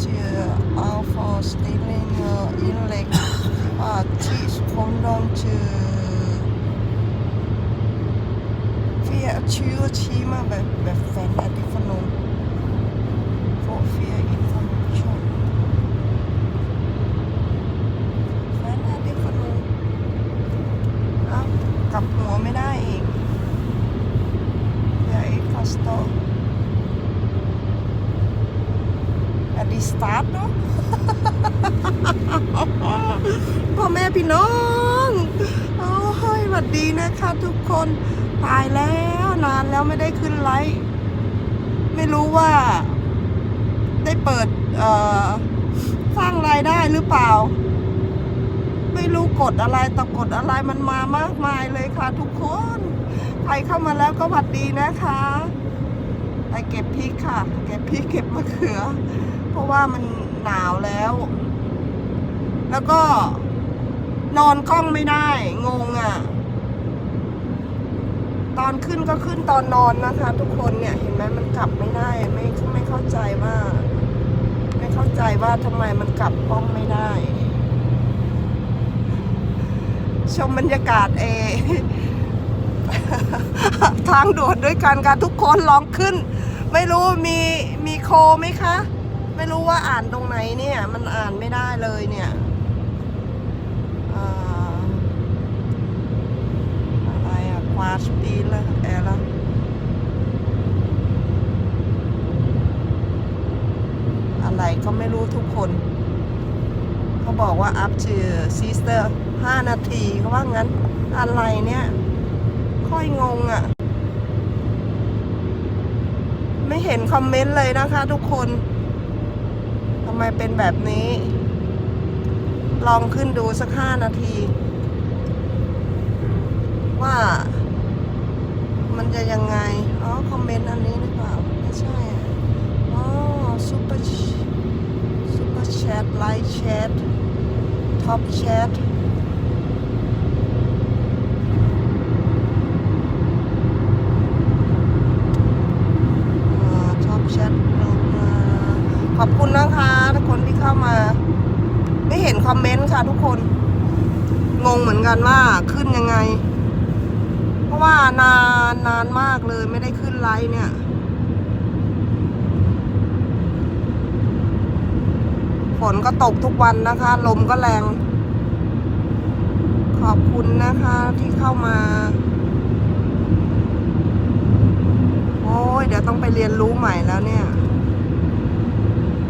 to Alpha Stealing uh, Inlet uh, teach Kondong to เฟียชื่อชี้มาแบบแบบแฟนอาทิฟนง for fear information แฟนอาทิฟนงเอ้ากลับหัวไม่ได้อีกอย่าอีกคาสโตอดีสตาร์ทเนาะ พ่อ แม่พี่น้องโอ้ยสวัสดีนะคะ ทุกคนตายแล้วนานแล้วไม่ได้ขึ้นไลฟ์ไม่รู้ว่า ได้เปิดเอ่อสร้างรายได้หรือเปล่า ไม่รู้กดอะไรตะกดอะไรมันมามากมายเลยค่ะ ทุกคนใครเข้ามาแล้วก็หวัดดีนะคะไปเก็บพริกค่ะ เก็บพริกเก็บมะเขือ เพราะว่ามันหนาวแล้ว แล้วก็ นอนกล้องไม่ได้ งงอะ ตอนขึ้นก็ขึ้นตอนนอนนะคะ ทุกคนเนี่ย เห็นไหมมันกลับไม่ได้ไม่ไม่เข้าใจว่า ไม่เข้าใจว่าทำไมมันกลับกล้องไม่ได้ ชมบรรยากาศเอทางด่วนด้วยกันค่ะทุกคนลองขึ้น ไม่รู้มีมีโคไหมคะ ไม่รู้ว่าอ่านตรงไหนเนี่ย มันอ่านไม่ได้เลยเนี่ยอ่า อะไรอะควาสปีลอะไรก็ไม่รู้ทุกคน เขาบอกว่า up to sister 5 นาทีเขาว่างั้นอะไรเนี่ย ค่อยงงอะ่ะ ไม่เห็นคอมเมนต์เลยนะคะทุกคนทำไมเป็นแบบนี้ ลองขึ้นดูสักห้านาที ว่า มันจะยังไง อ๋อ คอมเมนต์อันนี้หรือเปล่า ไม่ใช่ อ๋อซูเปอร์ซูเปอร์แชทไลท์แชทท็อปแชทท็อปแชทขอบคุณนะคะทุกคนที่เข้ามา ไม่เห็นคอมเมนต์ค่ะทุกคน งงเหมือนกันว่าขึ้นยังไง เพราะว่านานนานมากเลยไม่ได้ขึ้นไลฟ์เนี่ย ฝนก็ตกทุกวันนะคะ ลมก็แรง ขอบคุณนะคะที่เข้ามา โอ้ยเดี๋ยวต้องไปเรียนรู้ใหม่แล้วเนี่ย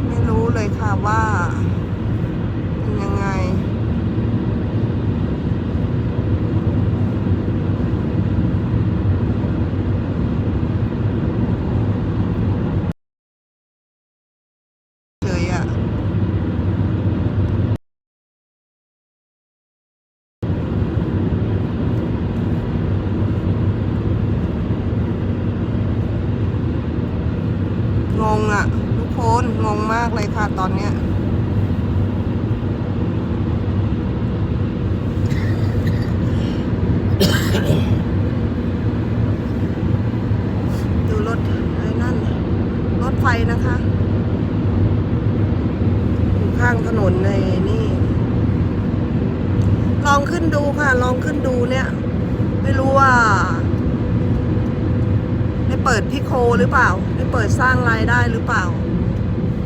ไม่รู้เลยค่ะว่าเป็นยังไง เฉยอะ งงอะทุกคน งมากเลยค่ะตอนเนี้ยดูรถไอ้นั่น รถไฟนะคะ อยู่ข้างถนนในนี่ ลองขึ้นดูค่ะ ลองขึ้นดูเนี่ย ไม่รู้ว่าได้เปิดพี่โคหรือเปล่าได้เปิดสร้างรายได้หรือเปล่า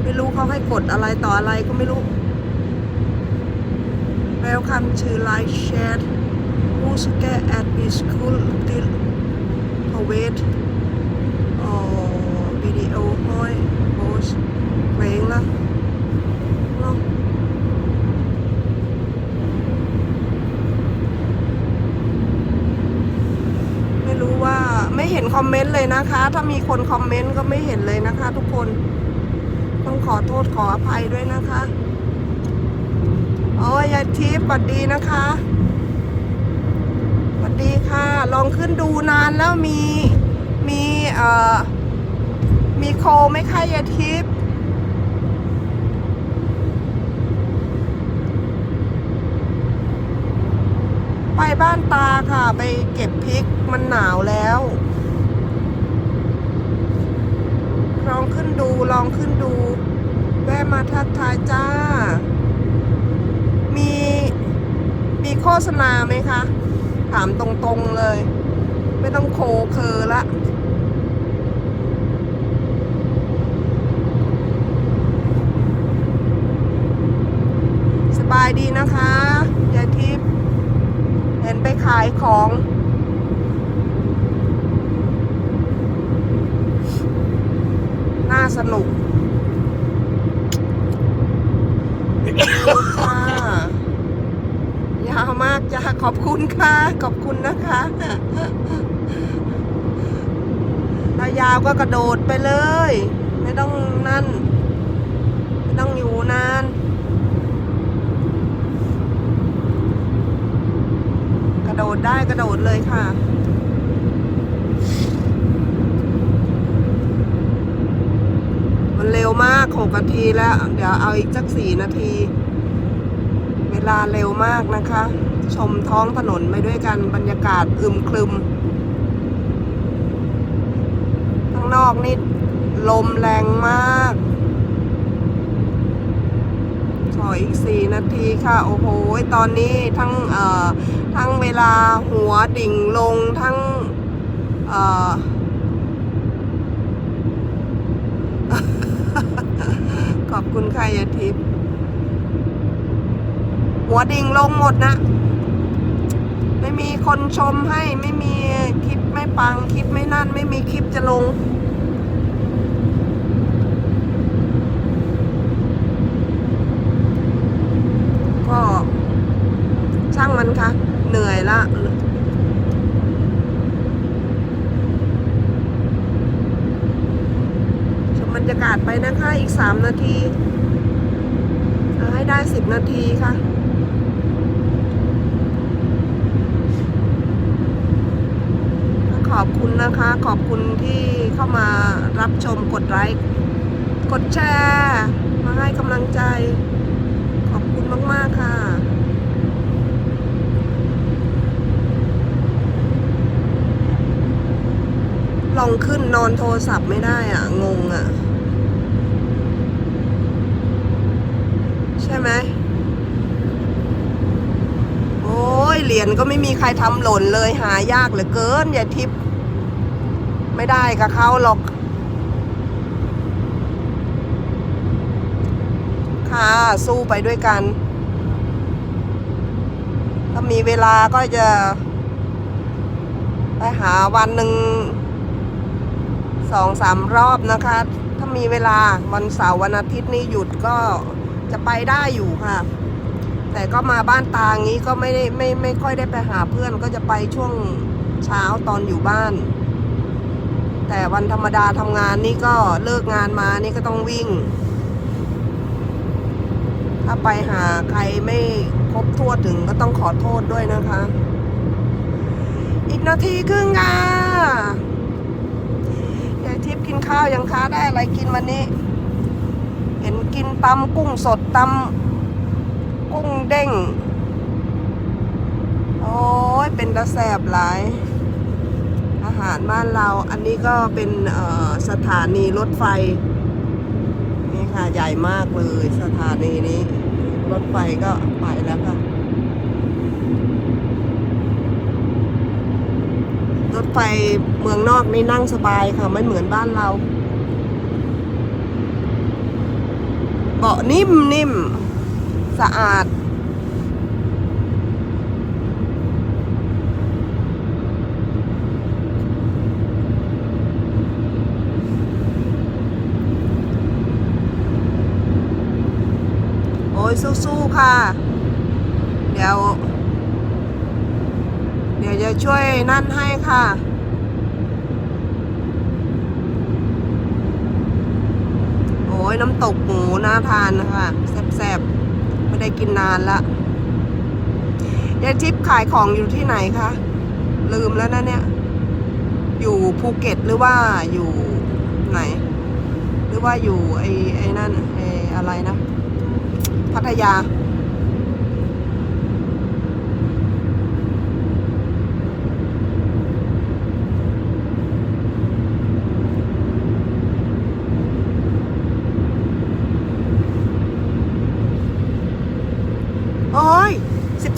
ไม่รู้เขาให้กดอะไรต่ออะไรก็ไม่รู้ Welcome to live chat Who's get at the school till wait อ๋อวิดีโอห้อยโพสเพลงละเนาะไม่รู้ว่าไม่เห็นคอมเมนต์เลยนะคะ ถ้ามีคนคอมเมนต์ก็ไม่เห็นเลยนะคะทุกคน ต้องขอโทษขออภัยด้วยนะคะโอ้ยยายทิพย์สวัสดีนะคะสวัสดีค่ะ ลองขึ้นดูนานแล้วมีมีเอ่อมีโคไหมคะยายทิพย์ไปบ้านตาค่ะ ไปเก็บพริกมันหนาวแล้ว ล องขึ้นดูลองขึ้นดู แวะมาทักทายจ้า มีมีโฆษณาไหมคะ ถามตรงๆเลย ไม่ต้องโคเคอละ สบายดีนะคะยายทิพย์เห็นไปขายของ นุกค่ะยาวมากจ้าขอบคุณค่ะ ขอบคุณนะคะถ้ายาวก็กระโดดไปเลย ไม่ต้องนั่น ไม่ต้องอยู่นานกระโดดได้กระโดดเลยค่ะ มากหกนาทีแล้ว เดี๋ยวเอาอีกสักสี่นาที เวลาเร็วมากนะคะ ชมท้องถนนไปด้วยกันบรรยากาศอึมครึมข้างนอกนี่ลมแรงมากขออีกสี่นาทีค่ะ โอ้โห ตอนนี้ทั้งเอ่อทั้งเวลาหัวดิ่งลงทั้งเอ่อ ขอบคุณค่ะยาทิพย์หัวดิ่งลงหมดนะ ไม่มีคนชมให้ไม่มีคลิปไม่ปังคลิปไม่นั่น ไม่มีคลิปจะลงก็ช่างมันค่ะ เหนื่อยละ ชมบรรยากาศไปนะคะ อีกสามนาทีเอาให้ได้สิบนาทีค่ะขอบคุณนะคะ ขอบคุณที่เข้ามารับชมกดไลค์กดแชร์มาให้กำลังใจ ขอบคุณมากๆค่ะลองขึ้นนอนโทรศัพท์ไม่ได้อะ งงอะ ใช่ไหมโอ้ยเหรียญก็ไม่มีใครทำหล่นเลยหายากเหลือเกินอย่าทิป ไม่ได้กับเขาหรอก ค่ะสู้ไปด้วยกัน ถ้ามีเวลาก็จะ ไปหาวันหนึ่งสองสามรอบนะคะ ถ้ามีเวลาวันเสาร์วันอาทิตย์นี่หยุดก็ จะไปได้อยู่ค่ะ แต่ก็มาบ้านตางี้ก็ไม่ได้ไม่ไม่ค่อยได้ไปหาเพื่อนก็จะไปช่วงเช้าตอนอยู่บ้าน แต่วันธรรมดาทำงานนี่ก็เลิกงานมานี่ก็ต้องวิ่ง ถ้าไปหาใครไม่ครบทั่วถึงก็ต้องขอโทษด้วยนะคะ อีกนาทีครึ่งค่ะยายทิพย์กินข้าวยังคะได้อะไรกินวันนี้ เห็นกินตำกุ้งสดตำกุ้งเด้ง โอ้ย เป็นตะแสบหลาย อาหารบ้านเรา อันนี้ก็เป็นสถานีรถไฟ นี่ค่ะ ใหญ่มากเลยสถานีนี้ รถไฟก็ไปแล้วค่ะ รถไฟเมืองนอกนี่นั่งสบายค่ะ ไม่เหมือนบ้านเรา เบาะนิ่มนิ่มสะอาด โอ้ยสู้ๆค่ะ เดี๋ยว เดี๋ยวจะช่วยนั่นให้ค่ะ โอ้ ยน้ำตกหมูน่าทานนะคะแซ่บๆ ไม่ได้กินนานละยายทิพย์ขายของอยู่ที่ไหนคะ ลืมแล้วนะเนี่ย อยู่ภูเก็ตหรือว่าอยู่ไหน หรือว่าอยู่ไอ้ไอ้นั่นไอ้อะไรนะ พัทยา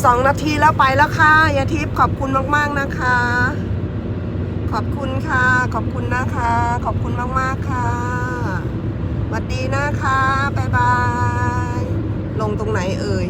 สองนาทีแล้วไปแล้วค่ะยาทิพย์ขอบคุณมากๆนะคะ ขอบคุณค่ะ ขอบคุณนะคะ ขอบคุณมากๆค่ะสวัสดีนะคะ บ๊ายบาย ลงตรงไหนเอ่ย